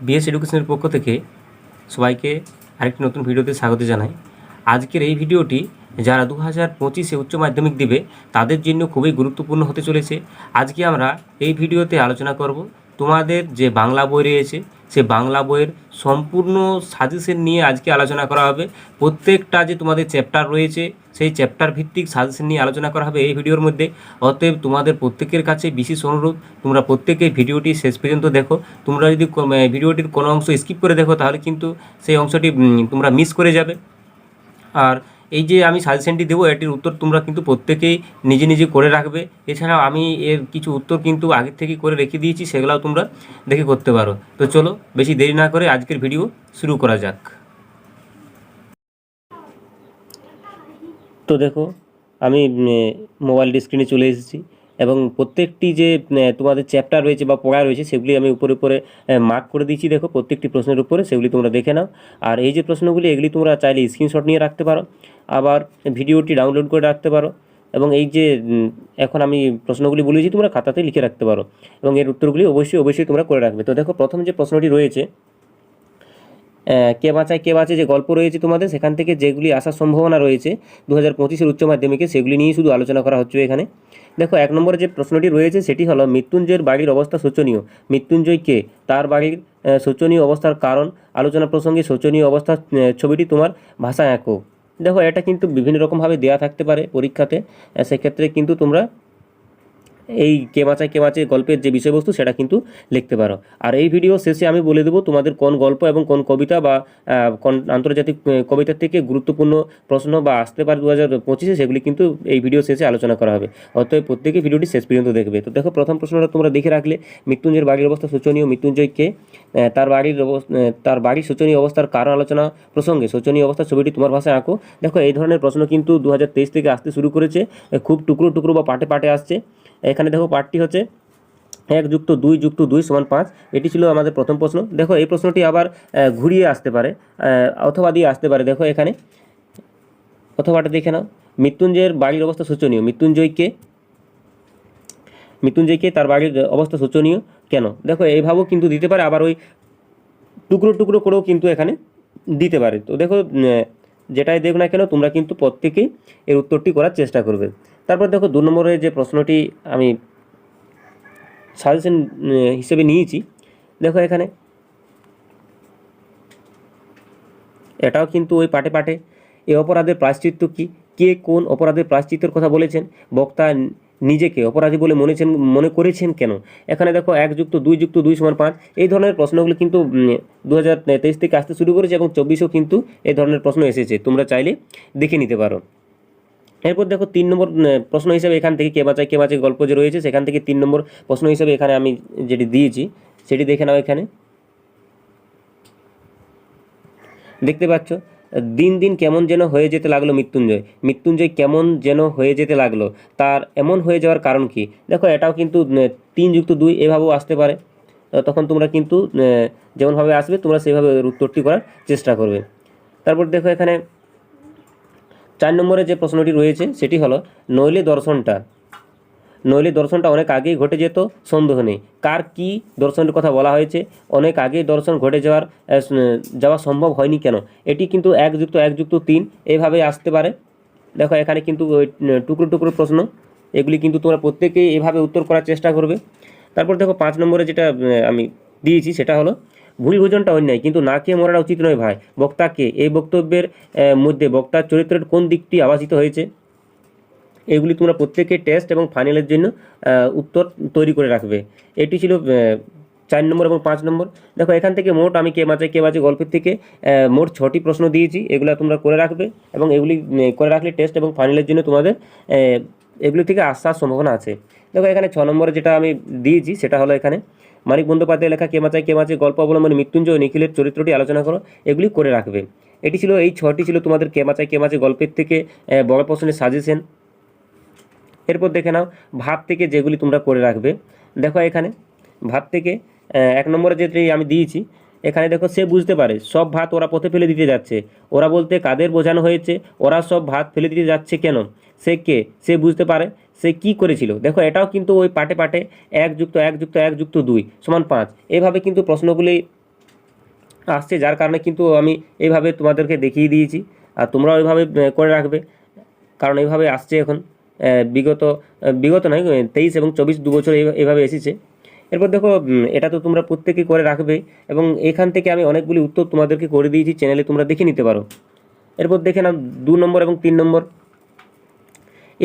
BS এডুকেশনের পক্ষ থেকে সবাইকে আরেকটি নতুন ভিডিওতে স্বাগত জানাই। আজকের এই ভিডিওটি যারা দু হাজার পঁচিশে উচ্চ মাধ্যমিক দেবে, তাদের জন্য খুবই গুরুত্বপূর্ণ হতে চলেছে। আজকে আমরা এই ভিডিওতে আলোচনা করব তোমাদের যে বাংলা বই রয়েছে, সে বাংলা বইয়ের সম্পূর্ণ সাজেশন নিয়ে আজকে আলোচনা করা হবে। প্রত্যেকটা যে তোমাদের চ্যাপ্টার রয়েছে, সেই চ্যাপ্টার ভিত্তিক সাজেশন নিয়ে আলোচনা করা হবে এই ভিডিওর মধ্যে। অতএব তোমাদের প্রত্যেকের কাছে বিশেষ অনুরোধ, তোমরা প্রত্যেকে ভিডিওটি শেষ পর্যন্ত দেখো। তোমরা যদি ভিডিওটির কোনো অংশ স্কিপ করে দেখো, তাহলে কিন্তু সেই অংশটি তোমরা মিস করে যাবে। আর এই যে আমি সাজেশনটি দেবো, এটির উত্তর তোমরা কিন্তু প্রত্যেকেই নিজে নিজে করে রাখবে। এছাড়াও আমি এর কিছু উত্তর কিন্তু আগের থেকে করে রেখে দিয়েছি, সেগুলাও তোমরা দেখে করতে পারো। তো চলো, বেশি দেরি না করে আজকের ভিডিও শুরু করা যাক। তো দেখো, আমি মোবাইল স্ক্রিনে চলে এসেছি। এবং প্রত্যেকটি যে তোমাদের চ্যাপ্টার রয়েছে বা পড়া রয়েছে, সেগুলি আমি উপরে উপরে মার্ক করে দিয়েছি, দেখো, প্রত্যেকটি প্রশ্নের উপরে, সেগুলি তোমরা দেখে নাও। আর এই যে প্রশ্নগুলি, এগুলি তোমরা চাইলে স্ক্রিনশট নিয়ে রাখতে পারো, আবার ভিডিওটি ডাউনলোড করে রাখতে পারো, এবং এই যে এখন আমি প্রশ্নগুলি বলেছি তোমরা খাতাতে লিখে রাখতে পারো, এবং এর উত্তরগুলি অবশ্যই অবশ্যই তোমরা করে রাখবে। তো দেখো, প্রথম যে প্রশ্নটি রয়েছে কে বাঁচায়, কে বাঁচে, যে গল্প রয়েছে তোমাদের, সেখান থেকে যেগুলি আসার সম্ভাবনা রয়েছে দু হাজার পঁচিশের উচ্চ মাধ্যমিকে, সেগুলি নিয়েই শুধু আলোচনা করা হচ্ছে এখানে। দেখো, এক নম্বরে যে প্রশ্নটি রয়েছে সেটি হলো, মৃত্যুঞ্জয়ের বাড়ির অবস্থা শোচনীয়। মৃত্যুঞ্জয় কে? তার বাড়ির শোচনীয় অবস্থার কারণ, আলোচনা প্রসঙ্গে শোচনীয় অবস্থা ছবিটি তোমার ভাষা একক দেখো, এটা কিন্তু বিভিন্ন রকমভাবে দেয়া থাকতে পারে পরীক্ষাতে সেক্ষেত্রে কিন্তু তোমরা এই কে বাঁচায়, কে বাঁচে গল্পের যে বিষয়বস্তু সেটা কিন্তু লিখতে পারো। আর এই ভিডিও শেষে আমি বলে দেবো তোমাদের কোন গল্প এবং কোন কবিতা বা কোন আন্তর্জাতিক কবিতার থেকে গুরুত্বপূর্ণ প্রশ্ন বা আসতে পারে দু হাজার পঁচিশে সেগুলি কিন্তু এই ভিডিও শেষে আলোচনা করা হবে। অতএব প্রত্যেকে ভিডিওটি শেষ পর্যন্ত দেখবে। তো দেখো, প্রথম প্রশ্নটা তোমরা দেখে রাখলে, মৃত্যুঞ্জয়ের বাড়ির অবস্থা শোচনীয় মৃত্যুঞ্জয়কে তার বাড়ির তার বাড়ির শোচনীয় অবস্থার কারণ আলোচনা প্রসঙ্গে, শোচনীয় অবস্থার ছবিটি তোমার ভাষায় আঁকো। দেখো, এই ধরনের প্রশ্ন কিন্তু দু হাজার তেইশ থেকে আসতে শুরু করেছে খুব টুকরো টুকরো বা পাটে পাটে আসছে। এখানে দেখো পার্টটি হচ্ছে এক যুক্ত দুই যুক্ত দুই সমান পাঁচ। এটি ছিল আমাদের প্রথম প্রশ্ন। দেখো এই প্রশ্নটি আবার ঘুরিয়ে আসতে পারে অথবা দিয়ে আসতে পারে। দেখো এখানে, অথবাটা দেখে নাও। মৃত্যুঞ্জয়ের বাড়ির অবস্থা শোচনীয়। মৃত্যুঞ্জয়কে মৃত্যুঞ্জয়কে তার বাড়ির অবস্থা শোচনীয় কেন? দেখো এইভাবেও কিন্তু দিতে পারে, আবার ওই টুকরো টুকরো করেও কিন্তু এখানে দিতে পারে। তো দেখো যেটাই দেখ না কেন, তোমরা কিন্তু প্রত্যেকেই এর উত্তরটি করার চেষ্টা করবে। তারপর দেখো দু নম্বরে যে প্রশ্নটি আমি সাজেশন হিসেবে নিয়েছি, দেখো এখানে। এটাও কিন্তু ওই পাটে পাটে। এ অপরাধের প্রায়শ্চিত্ত কি? কে কোন অপরাধের প্রায়শ্চিত্তের কথা বলেছেন? বক্তা নিজেকে অপরাধী বলে মনেছেন, মনে করেছেন কেন? এখানে দেখো এক যুক্ত, দুই যুক্ত, দুই সমান পাঁচ। এই ধরনের প্রশ্নগুলো কিন্তু দু হাজার তেইশ থেকে আসতে শুরু করেছে এবং চব্বিশেও কিন্তু এই ধরনের প্রশ্ন এসেছে। তোমরা চাইলে দেখে নিতে পারো। এরপর দেখো তিন নম্বর প্রশ্ন হিসেবে এখান থেকে কে বাঁচায় কে বাঁচায় গল্প যে রয়েছে, সেখান থেকে তিন নম্বর প্রশ্ন হিসেবে এখানে আমি যেটি দিয়েছি, সেটি দেখে নাও এখানে। দেখতে পাচ্ছ, দিন দিন কেমন যেন হয়ে যেতে লাগল মৃত্যুঞ্জয়। মৃত্যুঞ্জয় কেমন যেন হয়ে যেতে লাগল, তার এমন হয়ে যাওয়ার কারণ কি? দেখো, এটাও কিন্তু তিন যুক্ত দুই এভাবেও আসতে পারে। তখন তোমরা কিন্তু যেমনভাবে আসবে, তোমরা সেভাবে উত্তরটি করার চেষ্টা করবে। তারপর দেখো এখানে চার নম্বরে যে প্রশ্নটি রয়েছে, সেটি হলো নইলে দর্শনটা। নইলে দর্শনটা অনেক আগেই ঘটে যেত, সন্দেহ নেই। কার কি দর্শনের কথা বলা হয়েছে? অনেক আগেই দর্শন ঘটে যাওয়ার যাওয়া সম্ভব হয়নি কেন? এটি কিন্তু এক যুক্ত এক যুক্ত তিন এইভাবে আসতে পারে। দেখো, এখানে কিন্তু টুকরো টুকরো প্রশ্ন। এগুলি কিন্তু তোমরা প্রত্যেকেই এভাবে উত্তর করার চেষ্টা করবে। তারপর দেখো, পাঁচ নম্বরে যেটা আমি দিয়েছি, সেটা হলো ভুল ভোজনটা অন্যায়, কিন্তু না খেয়ে মরাটা উচিত নয় ভাই। বক্তাকে, এই বক্তব্যের মধ্যে বক্তার চরিত্রের কোন দিকটি আবাসিত হয়েছে? এগুলি তোমরা প্রত্যেকে টেস্ট এবং ফাইনালের জন্য উত্তর তৈরি করে রাখবে। এটি ছিল চার নম্বর এবং পাঁচ নম্বর। দেখো, এখান থেকে মোট আমি কে বাঁচে কে বাঁচে গল্পের থেকে মোট ছটি প্রশ্ন দিয়েছি। এগুলো তোমরা করে রাখবে এবং এগুলি করে রাখলে টেস্ট এবং ফাইনালের জন্য তোমাদের এগুলি থেকে আসার সম্ভাবনা আছে। দেখো, এখানে ছ নম্বরে যেটা আমি দিয়েছি, সেটা হলো এখানে মানিক বন্দ্যোপাধ্যায় লেখা কে বাঁচায়, কে বাঁচে গল্প অবলম্বনে মৃত্যুঞ্জয় নিখিলের চরিত্রটি আলোচনা করো, এগুলি করে রাখবে। এটি ছিল, এই ছটি ছিল তোমাদের কে বাঁচায়, কে বাঁচে গল্পের থেকে বড় প্রশ্নের সাজেশন। এরপর দেখে নাও, ভাত থেকে যেগুলি তোমরা করে রাখবে। দেখো এখানে, ভাত থেকে এক নম্বরে যেটি আমি দিয়েছি, এখানে দেখো সে বুঝতে পারে, সব ভাত ওরা পথে ফেলে দিতে যাচ্ছে। ওরা বলতে কাদের বোঝানো হয়েছে, ওরা সব ভাত ফেলে দিতে যাচ্ছে কেন? সে কে? সে বুঝতে পারে সে কি করেছিল? দেখো, এটাও কিন্তু ওই পাটে পাটে এক যুক্ত এক যুক্ত এক যুক্ত দুই সমান পাঁচ। এভাবে কিন্তু প্রশ্নগুলি আসছে, যার কারণে কিন্তু আমি এইভাবে তোমাদেরকে দেখিয়ে দিয়েছি আর তোমরাও এইভাবে করে রাখবে। কারণ এইভাবে আসছে এখন বিগত বিগত নয় তেইশ এবং চব্বিশ দু বছর এইভা- এইভাবে এসেছে। এরপর দেখো এটা তো তোমরা প্রত্যেকে করে রাখবে এবং এখান থেকে আমি অনেকগুলি উত্তর তোমাদেরকে করে দিয়েছি, চ্যানেলে তোমরা দেখে নিতে পারো। এরপর দেখে নাও, দু নম্বর এবং তিন নম্বর।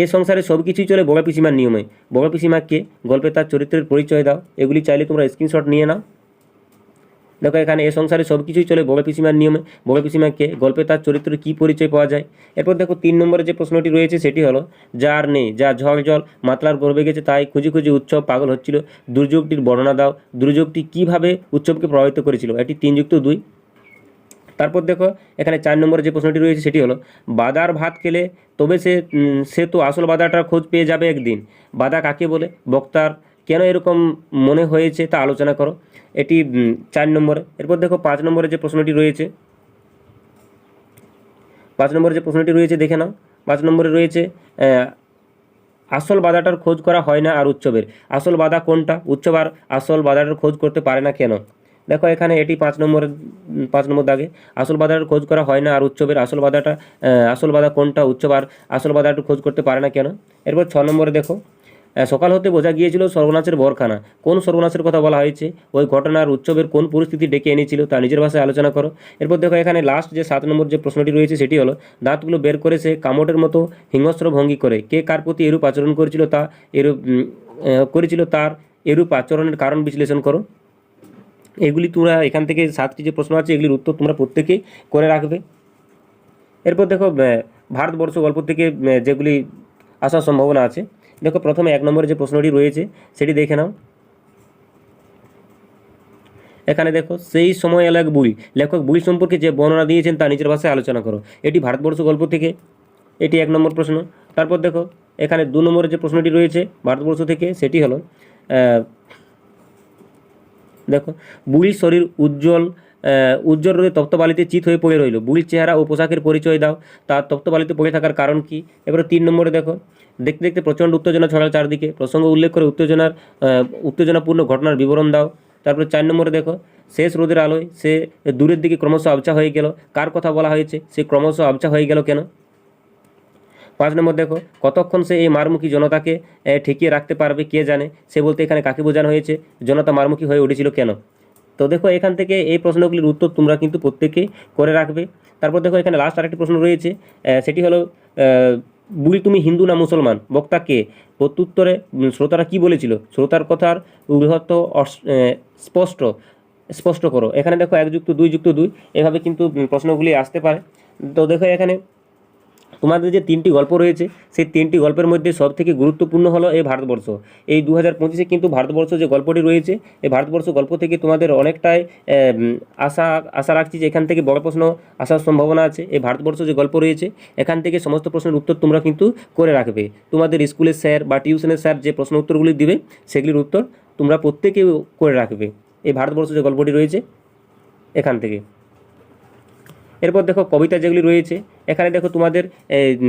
এ সংসারে সব কিছুই চলে বড় পিসিমার নিয়মে। বড় পিসিমাকে গল্পে তার চরিত্রের পরিচয় দাও। এগুলি চাইলে তোমরা স্ক্রিনশট নিয়ে নাও। দেখো, এখানে এ সংসারে সব কিছুই চলে বড় পিসিমার নিয়মে। বড় পিসিমাকে গল্পে তার চরিত্রের কী পরিচয় পাওয়া যায়? এরপর দেখো, তিন নম্বরে যে প্রশ্নটি রয়েছে সেটি হলো, যার নেই, যা ঝড় জল মাতলার গর্বে গেছে, তাই খুঁজে খুঁজে উৎসব পাগল হচ্ছিল। দুর্যোগটির বর্ণনা দাও। দুর্যোগটি কীভাবে উৎসবকে প্রভাবিত করেছিল? এটি তিনযুক্ত দুই। তারপর দেখো, এখানে চার নম্বরে যে প্রশ্নটি রয়েছে সেটি হলো, বাদার ভাত খেলে তবে সে সে তো আসল বাদাটার খোঁজ পেয়ে যাবে একদিন। বাদা কাকে বলে? বক্তার কেন এরকম মনে হয়েছে তা আলোচনা করো। এটি চার নম্বরে। এরপর দেখো, পাঁচ নম্বরে যে প্রশ্নটি রয়েছে, পাঁচ নম্বরে যে প্রশ্নটি রয়েছে দেখে নাও। পাঁচ নম্বরে রয়েছে আসল বাধাটার খোঁজ করা হয় না আর উৎসবের। আসল বাধা কোনটা? উৎসব আর আসল বাধাটার খোঁজ করতে পারে না কেন? দেখো, এখানে এটি পাঁচ নম্বর পাঁচ নম্বর দাগে। আসল বাধাটার খোঁজ করা হয় না আর উৎসবের আসল বাধাটা আসল বাধা কোনটা, উৎসব আর আসল বাধাটার খোঁজ করতে পারে না কেন? এরপর ছ নম্বরে দেখো সকাল হতে বোঝা গিয়েছিল সর্বনাশের বরখানা কোন সর্বনাশের কথা বলা হয়েছে? ওই ঘটনার উৎসবের কোন পরিস্থিতি ডেকে এনেছিল তা নিজের ভাষায় আলোচনা করো। এরপর দেখো, এখানে লাস্ট যে সাত নম্বর যে প্রশ্নটি রয়েছে সেটি হলো, দাঁতগুলো বের করে সে কামটের মতো হিংস্র ভঙ্গি করে। কে কার প্রতি এরূপ আচরণ করেছিল তা এরূপ করেছিল তার এরূপ আচরণের কারণ বিশ্লেষণ করো। এগুলি তোমরা এখান থেকে সাতটি যে প্রশ্ন আছে, এগুলির উত্তর তোমরা প্রত্যেকেই করে রাখবে। এরপর দেখো ভারতবর্ষ গল্প থেকে যেগুলি আসার সম্ভাবনা আছে। দেখো, প্রথমে এক নম্বরে যে প্রশ্নটি রয়েছে, সেটি দেখে নাও। এখানে দেখো, সেই সময় এলাক বুড়ি। লেখক বুড়ি সম্পর্কে যে বর্ণনা দিয়েছেন, তা নিজের ভাষায় আলোচনা করো। এটি ভারতবর্ষ গল্প থেকে, এটি এক নম্বর প্রশ্ন। তারপর দেখো, এখানে দু নম্বরে যে প্রশ্নটি রয়েছে, ভারতবর্ষ থেকে, সেটি হলো দেখো, বুড়ির শরীর উজ্জ্বল উজ্জ্বল রোদে তপ্তবালিতে চিত হয়ে পড়ে রইল। বুড়ির চেহারা ও পোশাকের পরিচয় দাও। তার তপ্তবালিতে পড়ে থাকার কারণ কি? এবারে তিন নম্বরে দেখো, দেখতে দেখতে প্রচণ্ড উত্তেজনা ছড়াল চারদিকে। প্রসঙ্গ উল্লেখ করে উত্তেজনার উত্তেজনাপূর্ণ ঘটনার বিবরণ দাও। তারপরে চার নম্বরে দেখো, শেষ রোদের আলোয় সে দূরের দিকে ক্রমশ আবছা হয়ে গেল। কার কথা বলা হয়েছে? সে ক্রমশ আবছা হয়ে গেল কেন? পাঁচ নম্বর দেখো, কতক্ষণ সে এই মারমুখী জনতাকে ঠেকিয়ে রাখতে পারবে, কে জানে? সে বলতে এখানে কাকে বোঝানো হয়েছে? জনতা মারমুখী হয়ে উঠেছিল কেন? তো দেখো, এখান থেকে এই প্রশ্নগুলির উত্তর তোমরা কিন্তু প্রত্যেকেই করে রাখবে। তারপর দেখো, এখানে লাস্ট আরেকটি প্রশ্ন রয়েছে সেটি হলো বুড়ি তুমি হিন্দু না মুসলমান? বক্তা কে? প্রত্যুত্তরে শ্রোতারা কি বলেছিল? শ্রোতার কথার বৃহত্ত স্পষ্ট স্পষ্ট করো। এখানে দেখো, এক যুক্ত, দুই যুক্ত, দুই। এভাবে কিন্তু প্রশ্নগুলি আসতে পারে। তো দেখো, এখানে তোমাদের যে তিনটি গল্প রয়েছে, সেই তিনটি গল্পের মধ্যে সব থেকে গুরুত্বপূর্ণ হলো এই ভারতবর্ষ। এই দু হাজার পঁচিশে কিন্তু ভারতবর্ষ যে গল্পটি রয়েছে, এই ভারতবর্ষ গল্প থেকে তোমাদের অনেকটাই আশা আশা রাখছি যে এখান থেকে বড় প্রশ্ন আসার সম্ভাবনা আছে। এই ভারতবর্ষ যে গল্প রয়েছে, এখান থেকে সমস্ত প্রশ্নের উত্তর তোমরা কিন্তু করে রাখবে। তোমাদের স্কুলের স্যার বা টিউশনের স্যার যে প্রশ্ন উত্তরগুলি দিবে, সেগুলির উত্তর তোমরা প্রত্যেকেই করে রাখবে। এই ভারতবর্ষ যে গল্পটি রয়েছে, এখান থেকে। এরপর দেখো কবিতা যেগুলি রয়েছে এখানে দেখো তোমাদের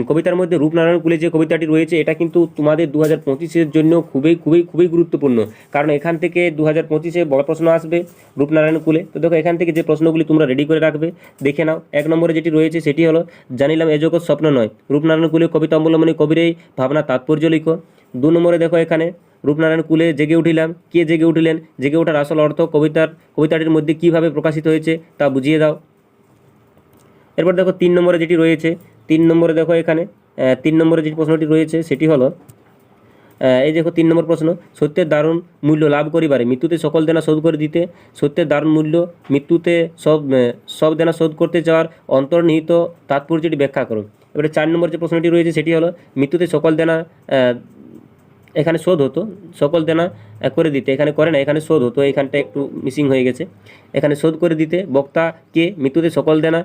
কবিতার মধ্যে রূপনারায়ণ কুলে যে কবিতাটি রয়েছে, এটা কিন্তু তোমাদের দু হাজার পঁচিশের জন্য খুবই খুবই খুবই গুরুত্বপূর্ণ। কারণ এখান থেকে দু হাজার পঁচিশে বড় প্রশ্ন আসবে রূপনারায়ণ কুলে। তো দেখো এখান থেকে যে প্রশ্নগুলি তোমরা রেডি করে রাখবে, দেখে নাও। এক নম্বরে যেটি রয়েছে, সেটি হলো, জানিলাম এ জগৎ স্বপ্ন নয়। রূপনারায়ণ কুলে কবিতা অবলম্বনে কবির এই ভাবনা তাৎপর্য লিখো। দু নম্বরে দেখো এখানে, রূপনারায়ণ কুলে জেগে উঠিলাম। কে জেগে উঠিলেন? জেগে ওঠার আসল অর্থ কবিতার, কবিতাটির মধ্যে কীভাবে প্রকাশিত হয়েছে তা বুঝিয়ে দাও। এরপর দেখো তিন নম্বরে যেটি রয়েছে, তিন নম্বরে দেখো এখানে তিন নম্বরে যে প্রশ্নটি রয়েছে সেটি হলো এই দেখো তিন নম্বর প্রশ্ন, সত্যের দারুণ মূল্য লাভ করিবারে, মৃত্যুতে সকল দেনা শোধ করে দিতে, সত্যের দারুণ মূল্য মৃত্যুতে সব সব দেনা শোধ করতে চাওয়ার অন্তর্নিহিত তাৎপর্যটি ব্যাখ্যা করো। এবারে চার নম্বর যে প্রশ্নটি রয়েছে সেটি হলো, মৃত্যুতে সকল দেনা এখানে শোধ হতো। সকল দেনা করে দিতে। এখানে করে না, এখানে শোধ হতো। এখানটা একটু মিসিং হয়ে গেছে। এখানে শোধ করে দিতে। বক্তাকে মৃত্যুতে সকল দেনা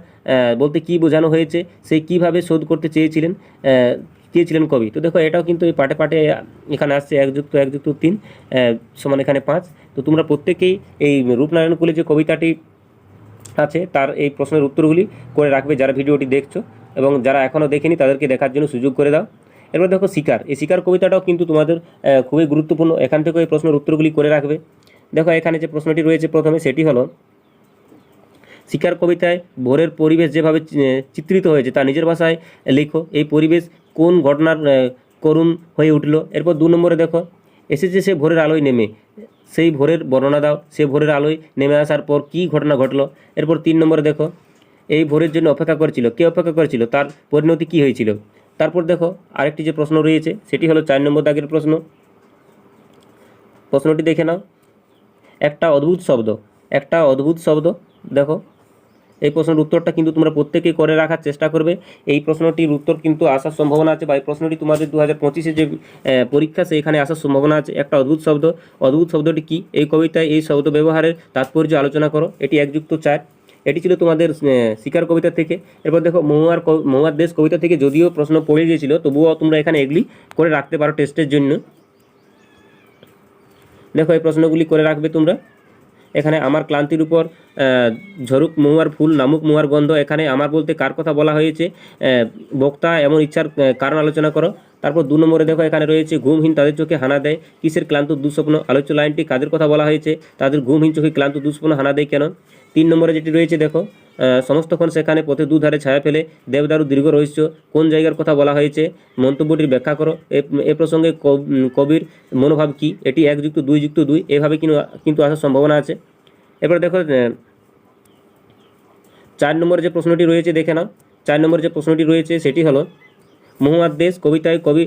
বলতে কি বোঝানো হয়েছে সেই কীভাবে শোধ করতে চেয়েছিলেন চেয়েছিলেন কবি। তো দেখো, এটাও কিন্তু এই পাটে পাটে এখানে আসছে, এক যুক্ত এক যুক্ত, তিন সমান এখানে পাঁচ। তো তোমরা প্রত্যেকেই এই রূপনারায়ণ কুলে যে কবিতাটি আছে, তার এই প্রশ্নের উত্তরগুলি করে রাখবে যারা ভিডিওটি দেখছ এবং যারা এখনও দেখেনি, তাদেরকে দেখার জন্য সুযোগ করে দাও। এরপর দেখো শিকার। এই শিকার কবিতাটাও কিন্তু তোমাদের খুবই গুরুত্বপূর্ণ। এখান থেকে এই প্রশ্নের উত্তরগুলি করে রাখবে। দেখো এখানে যে প্রশ্নটি রয়েছে প্রথমে, সেটি হলো, শিকার কবিতায় ভোরের পরিবেশ যেভাবে চিত্রিত হয়েছে, তা নিজের ভাষায় লেখো। এই পরিবেশ কোন ঘটনার করুণ হয়ে উঠল? এরপর দু নম্বরে দেখো, এসেছে সে ভোরের আলোয় নেমে। সেই ভোরের বর্ণনা দাও। সে ভোরের আলোয় নেমে আসার পর কী ঘটনা ঘটলো? এরপর তিন নম্বরে দেখো, এই ভোরের জন্য অপেক্ষা করেছিল। কে অপেক্ষা করেছিল? তার পরিণতি কী হয়েছিল? তারপর দেখো আরেকটি যে প্রশ্ন রয়েছে, সেটি হলো চার নম্বর দাগের প্রশ্ন। প্রশ্নটি দেখে নাও। একটা অদ্ভুত শব্দ, একটা অদ্ভুত শব্দ। দেখো, এই প্রশ্নের উত্তরটা কিন্তু তোমরা প্রত্যেকেই করে রাখার চেষ্টা করবে। এই প্রশ্নটির উত্তর কিন্তু আসার সম্ভাবনা আছে বা এই প্রশ্নটি তোমাদের দু হাজার পঁচিশে যে পরীক্ষা, সেইখানে আসার সম্ভাবনা আছে। একটা অদ্ভুত শব্দ, অদ্ভুত শব্দটি কী? এই কবিতায় এই শব্দ ব্যবহারের তাৎপর্য আলোচনা করো। এটি একযুক্ত চার। এটি ছিল তোমাদের শিকার কবিতা থেকে। এরপর দেখো, মহুয়ার মহুয়ার দেশ কবিতা থেকে যদিও প্রশ্ন পড়ে গিয়েছিল, তবুও তোমরা এখানে এগুলি করে রাখতে পারো টেস্টের জন্য। দেখো, এই প্রশ্নগুলি করে রাখবে তোমরা। এখানে, আমার ক্লান্তির উপর ঝরুক মহুয়ার ফুল, নামুক মহুয়ার গন্ধ। এখানে আমার বলতে কার কথা বলা হয়েছে? বক্তা, এমন ইচ্ছার কারণ আলোচনা করো। তারপর দু নম্বরে দেখো, এখানে রয়েছে, ঘুমহীন তাদের চোখে হানা দেয়। কিসের ক্লান্ত দুঃস্বপ্ন? আলোচ্য লাইনটি কাদের কথা বলা হয়েছে? তাদের ঘুমহীন চোখে ক্লান্ত দুঃস্বপ্ন হানা দেয় কেন? তিন নম্বরে যেটি রয়েছে, দেখো সমস্তক্ষণ সেখানে পথে দুধারে ছায়া ফেলে দেবদারু দীর্ঘ রহস্য, কোন জায়গার কথা বলা হয়েছে, মন্তব্যটির ব্যাখ্যা করো, এ- প্রসঙ্গে কবির মনোভাব কি, এটি এক যুক্ত, দুই যুক্ত, দুই, এভাবে কিন্তু আসার সম্ভাবনা আছে। এবার দেখো চার নম্বরে যে প্রশ্নটি রয়েছে, দেখে নাও, চার নম্বরে যে প্রশ্নটি রয়েছে, সেটি হলো মহুয়ার দেশ কবিতায় কবি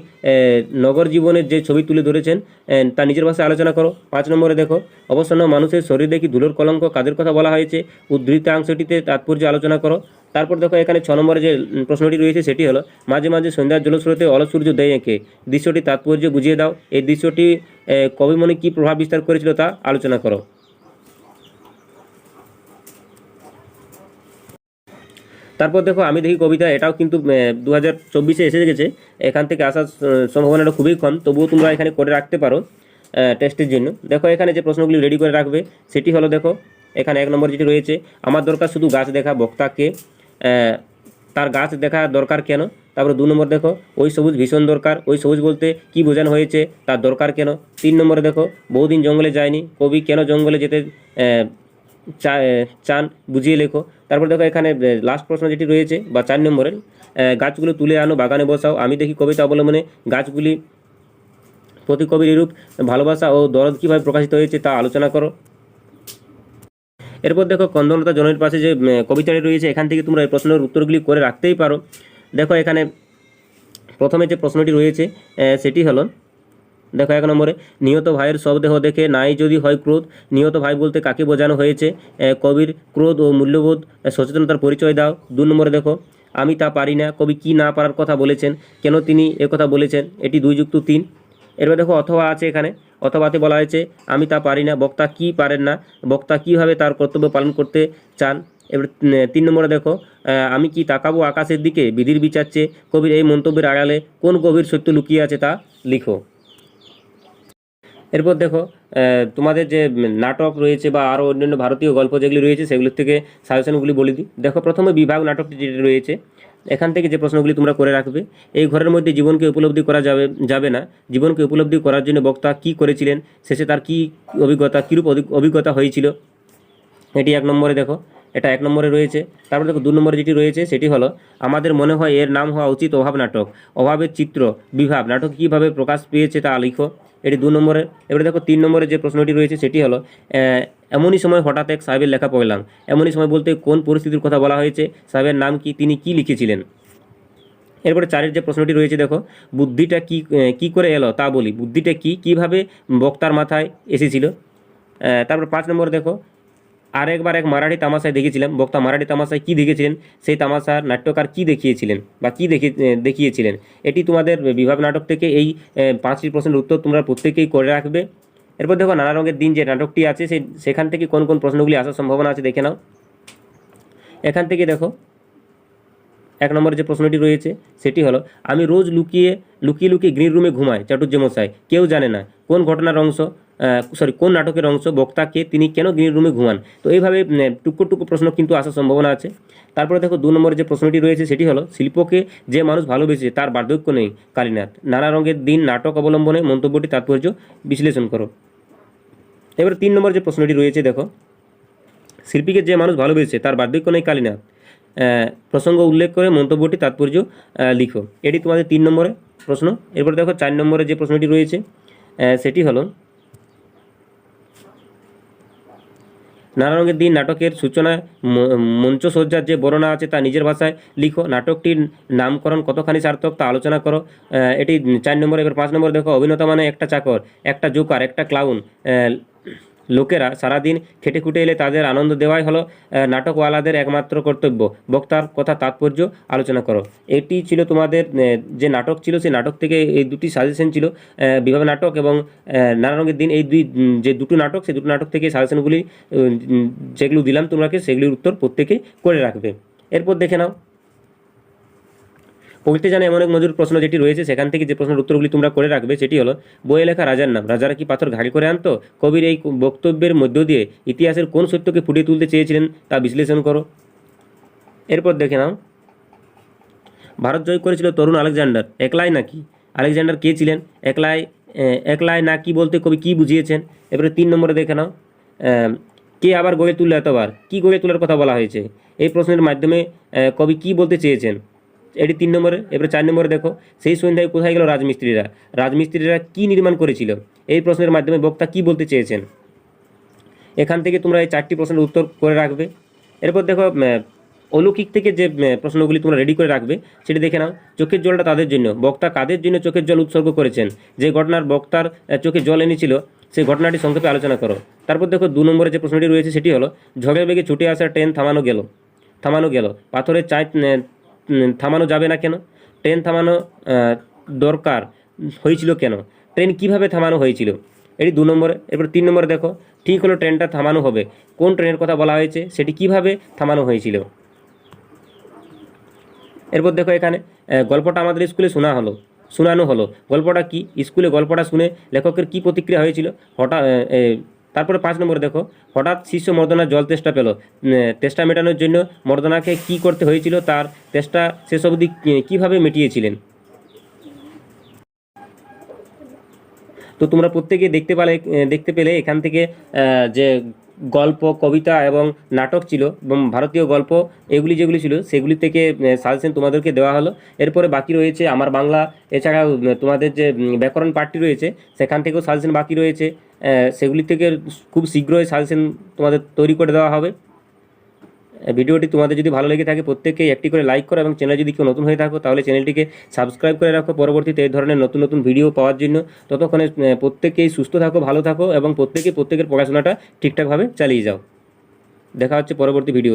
নগর জীবনের যে ছবি তুলে ধরেছেন তা নিজের ভাষায় আলোচনা করো। পাঁচ নম্বরে দেখো অবসন্ন মানুষের শরীর দেখি ধুলোর কলঙ্ক, কাদের কথা বলা হয়েছে, উদ্ধৃতাংশটিতে তাৎপর্য আলোচনা করো। তারপর দেখো, এখানে ছ নম্বরে যে প্রশ্নটি রয়েছে সেটি হলো, মাঝে মাঝে সন্ধ্যার জলস্রোতে অলসূর্য দেয় এঁকে। দৃশ্যটি তাৎপর্য বুঝিয়ে দাও। এই দৃশ্যটি কবি মনে কী প্রভাব বিস্তার করেছিল তা আলোচনা করো। তারপর দেখো, আমি দেখি কবিতা, এটাও কিন্তু দু হাজার চব্বিশে এসে গেছে। এখান থেকে আসার সম্ভাবনাটা খুবই কম। তবুও তোমরা এখানে করে রাখতে পারো টেস্টের জন্য। দেখো, এখানে যে প্রশ্নগুলি রেডি করে রাখবে, সেটি হলো দেখো, এখানে এক নম্বর যেটি রয়েছে, আমার দরকার শুধু গাছ দেখা, বক্তাকে তার গাছ দেখা দরকার কেন? তারপরে দু নম্বর দেখো, ওই সবুজ ভীষণ দরকার, ওই সবুজ বলতে কি বোঝানো হয়েছে, তার দরকার কেন? তিন নম্বরে দেখো, বহুদিন জঙ্গলে যায়নি, কবি কেন জঙ্গলে যেতে চান বুঝিয়ে লেখো। তারপর দেখো এখানে লাস্ট প্রশ্ন যেটি রয়েছে, বা চার নম্বরের গাছগুলো তুলে আনো, বাগানে বসাও। আমি দেখি কবিতা অবলম্বনে গাছগুলি প্রতি কবির এরূপ ভালোবাসা ও দরদ কীভাবে প্রকাশিত হয়েছে তা আলোচনা করো। এরপর দেখো, কন্দনলতা জনের পাশে যে কবিতাটি রয়েছে, এখান থেকে তোমরা এই প্রশ্নের উত্তরগুলি করে রাখতেই পারো। দেখো এখানে প্রথমে যে প্রশ্নটি রয়েছে সেটি হলো দেখো এক নম্বরে, নিহত ভাইয়ের শবদেহ দেখে নাই যদি হয় ক্রোধ। নিহত ভাই বলতে কাকে বোঝানো হয়েছে? কবির ক্রোধ ও মূল্যবোধ সচেতনতার পরিচয় দাও। দু নম্বরে দেখো, আমি তা পারি না। কবি কি না পারার কথা বলেছেন? কেন তিনি কথা বলেছেন? এটি দুই যুক্ত তিন। এরপর দেখো, অথবা আছে এখানে। অথবাতে বলা হয়েছে, আমি তা পারি না। বক্তা কি পারেন না? বক্তা কীভাবে তার কর্তব্য পালন করতে চান? এবার তিন নম্বরে দেখো আমি কি তাকাবো আকাশের দিকে? বিধির বিচার চেয়ে কবির এই মন্তব্যের আড়ালে কোন গভীর সত্য লুকিয়ে আছে তা লিখো। এরপর দেখো তোমাদের যে নাটক রয়েছে বা আরও অন্যান্য ভারতীয় গল্প যেগুলি রয়েছে, সেগুলোর থেকে সাজেশনগুলি বলে দিই। দেখো, প্রথমে বিভাগ নাটকটি যেটি রয়েছে, এখান থেকে যে প্রশ্নগুলি তোমরা করে রাখবে, এই ঘরের মধ্যে জীবনকে উপলব্ধি করা যাবে যাবে না। জীবনকে উপলব্ধি করার জন্য বক্তা কী করেছিলেন, শেষে তার কী অভিজ্ঞতা, কীরূপ অভিজ্ঞতা হয়েছিল, এটি এক নম্বরে দেখো, এটা এক নম্বরে রয়েছে। তারপর দেখো, দু নম্বরে যেটি রয়েছে, সেটি হলো, আমাদের মনে হয় এর নাম হওয়া উচিত অভাব নাটক। অভাবের চিত্র বিভাব নাটক কীভাবে প্রকাশ পেয়েছে তা লিখো। এটি দু নম্বরে। এবারে দেখো তিন নম্বরে যে প্রশ্নটি রয়েছে সেটি হলো এমনই সময় হঠাৎ এক সাহেবের লেখা পড়লাম। এমনই সময় বলতে কোন পরিস্থিতির কথা বলা হয়েছে, সাহেবের নাম কি, তিনি কি লিখেছিলেন? এরপরে চারের যে প্রশ্নটি রয়েছে দেখো, বুদ্ধিটা কি কি করে এলো তা বলি। বুদ্ধিটা কি, কীভাবে বক্তার মাথায় এসেছিল? তারপর পাঁচ নম্বর দেখো আরেকবার এক মারাঠি তামাশায় দেখেছিলাম বক্তা মারাঠি তামাশায় কি দেখেছিলেন? সেই তামাশার নাট্যকার কি দেখিয়েছিলেন? বা কি দেখে দেখিয়েছিলেন? এটি তোমাদের বিভাগ নাটক থেকে এই পাঁচটি প্রশ্নের উত্তর তোমরা প্রত্যেকেই করে রাখবে। এরপর দেখো নানা রঙের দিন যে নাটকটি আছে, সেই সেখান থেকে কোন কোন প্রশ্নগুলি আসার সম্ভাবনা আছে দেখে নাও। এখান থেকে দেখো, এক নম্বরে যে প্রশ্নটি রয়েছে, সেটি হলো, আমি রোজ লুকিয়ে লুকিয়ে লুকিয়ে গ্রিন রুমে ঘুমাই চাটুর্য মশাই কেউ জানে না, কোন ঘটনার অংশ? সরি কোন নাটকের অংশ বক্তাকে তিনি কেন গ্রিন রুমে ঘুমান? তো এইভাবে টুকরো টুকরো প্রশ্ন কিন্তু আসার সম্ভাবনা আছে। তারপরে দেখো, দু নম্বরে যে প্রশ্নটি রয়েছে, সেটি হলো, শিল্পকে যে মানুষ ভালোবেসেছে, তার বার্ধক্য নেই, কালীনাথ। নানা রঙের দিন, নাটক অবলম্বনে মন্তব্যটি তাৎপর্য বিশ্লেষণ করো। এবার তিন নম্বর যে প্রশ্নটি রয়েছে, দেখো, শিল্পীকে যে মানুষ ভালোবেসে তার বার্ধক্য নেই, কালীনাথ। প্রসঙ্গ উল্লেখ করে মন্তব্যটি তাৎপর্য লিখো। এটি তোমাদের তিন নম্বরে প্রশ্ন। এরপর দেখো, চার নম্বরে যে প্রশ্নটি রয়েছে সেটি হলো নানা রঙের দিন নাটকের সূচনায় মঞ্চসজ্জার যে বর্ণনা আছে তা নিজের ভাষায় লিখো। নাটকটির নামকরণ কতখানি সার্থক তা আলোচনা করো। এটি চার নম্বর এবার পাঁচ নম্বর দেখো। অভিনেতা মানে একটা চাকর, একটা জোকার, একটা ক্লাউন লোকেরা সারাদিন খেটে খুটে এলে তাদের আনন্দ দেওয়াই হলো নাটকওয়ালাদের একমাত্র কর্তব্য। বক্তার কথা তাৎপর্য আলোচনা করো। এটি ছিল তোমাদের যে নাটক ছিল, সেই নাটক থেকে এই দুটি সাজেশন ছিল বিভাগ নাটক এবং নানা রঙের দিন। এই দুই যে দুটো নাটক, সেই দুটো নাটক থেকে সাজেশনগুলি যেগুলো দিলাম তোমরাকে, সেগুলির উত্তর প্রত্যেকেই করে রাখবে। এরপর দেখে নাও। পড়তে জানে এমন এক মজুর প্রশ্ন যেটি রয়েছে, সেখান থেকে যে প্রশ্নের উত্তরগুলি তোমরা করে রাখবে, সেটি হলো, বইয়ে লেখা রাজার নাম, রাজারা কি পাথর ঘাড়ি করে আনতো? কবির এই বক্তব্যের মধ্য দিয়ে ইতিহাসের কোন সত্যকে ফুটিয়ে তুলতে চেয়েছিলেন তা বিশ্লেষণ করো। এরপর দেখে নাও। ভারত জয় করেছিল তরুণ আলেকজান্ডার, একলাই নাকি? আলেকজান্ডার কে ছিলেন? একলাই একলাই না কি বলতে কবি কি বুঝিয়েছেন? এবারে তিন নম্বরে দেখে নাও। কে আবার গড়ে তুললো এতবার? কি গড়ে তোলার কথা বলা হয়েছে? এই প্রশ্নের মাধ্যমে কবি কি বলতে চেয়েছেন? এটি তিন নম্বরে এবারে চার নম্বরে দেখো সেই সন্ধ্যায় কোথায় গেল রাজমিস্ত্রিরা? রাজমিস্ত্রিরা কি নির্মাণ করেছিল? এই প্রশ্নের মাধ্যমে বক্তা কি বলতে চেয়েছেন? এখান থেকে তোমরা এই চারটি প্রশ্নের উত্তর করে রাখবে। এরপর দেখো অলৌকিক থেকে যে প্রশ্নগুলি তোমরা রেডি করে রাখবে সেটি দেখে নাও। চোখের জলটা তাদের জন্য বক্তা কাদের জন্য চোখের জল উৎসর্গ করেছেন? যে ঘটনার বক্তার চোখে জল এনেছিল সেই ঘটনাটি সংক্ষেপে আলোচনা করো। তারপর দেখো দু নম্বরে যে প্রশ্নটি রয়েছে সেটি হলো ঝড়ের বেগে ছুটে আসা ট্রেন থামানো গেল থামানো গেল পাথরের উম, থামানো যাবে না কেন? ট্রেন থামানো দরকার হয়েছিল কেন? ট্রেন কীভাবে থামানো হয়েছিল? এটি দু নম্বরে, এরপর তিন নম্বরে দেখো, ঠিক হলো ট্রেনটা থামানো হবে। কোন ট্রেনের কথা বলা হয়েছে? সেটি কীভাবে থামানো হয়েছিল? এরপর দেখো এখানে গল্পটা আমাদের স্কুলে শোনা হলো, শোনানো হলো। গল্পটা কি? স্কুলে গল্পটা শুনে লেখকের কি প্রতিক্রিয়া হয়েছিল? হঠাৎ তারপরে পাঁচ নম্বরে দেখো, হঠাৎ শিষ্য মর্দনার জল তেষ্টা পেল। তেষ্টা মেটানোর জন্য মর্দনাকে কি করতে হয়েছিল, তার তেষ্টা শেষ অবধি কীভাবে মিটিয়েছিলেন? তো তোমরা প্রত্যেকে দেখতে পেলে দেখতে পেলে এখান থেকে যে গল্প, কবিতা এবং নাটক ছিল এবং ভারতীয় গল্প এগুলি যেগুলি ছিল সেগুলি থেকে সাজেশন তোমাদেরকে দেওয়া হলো। এরপরে বাকি রয়েছে আমার বাংলা এছাড়াও তোমাদের যে ব্যাকরণ পার্টি রয়েছে সেখান থেকেও সাজেশন বাকি রয়েছে। সেগুলি থেকে খুব শীঘ্রই সাজেশন তোমাদের তৈরি করে দেওয়া হবে। ভিডিওটি তোমাদের যদি ভালো লেগে থাকে প্রত্যেকেই একটি করে লাইক করো এবং চ্যানেল যদি কেউ নতুন হয়ে থাকো, তাহলে চ্যানেলটিকে সাবস্ক্রাইব করে রাখো। পরবর্তীতে এই ধরনের নতুন নতুন ভিডিও পাওয়ার জন্য ততক্ষণে প্রত্যেকেই সুস্থ থাকো, ভালো থাকো এবং প্রত্যেকেই প্রত্যেকের পড়াশোনাটা ঠিকঠাকভাবে চালিয়ে যাও। দেখা হচ্ছে পরবর্তী ভিডিও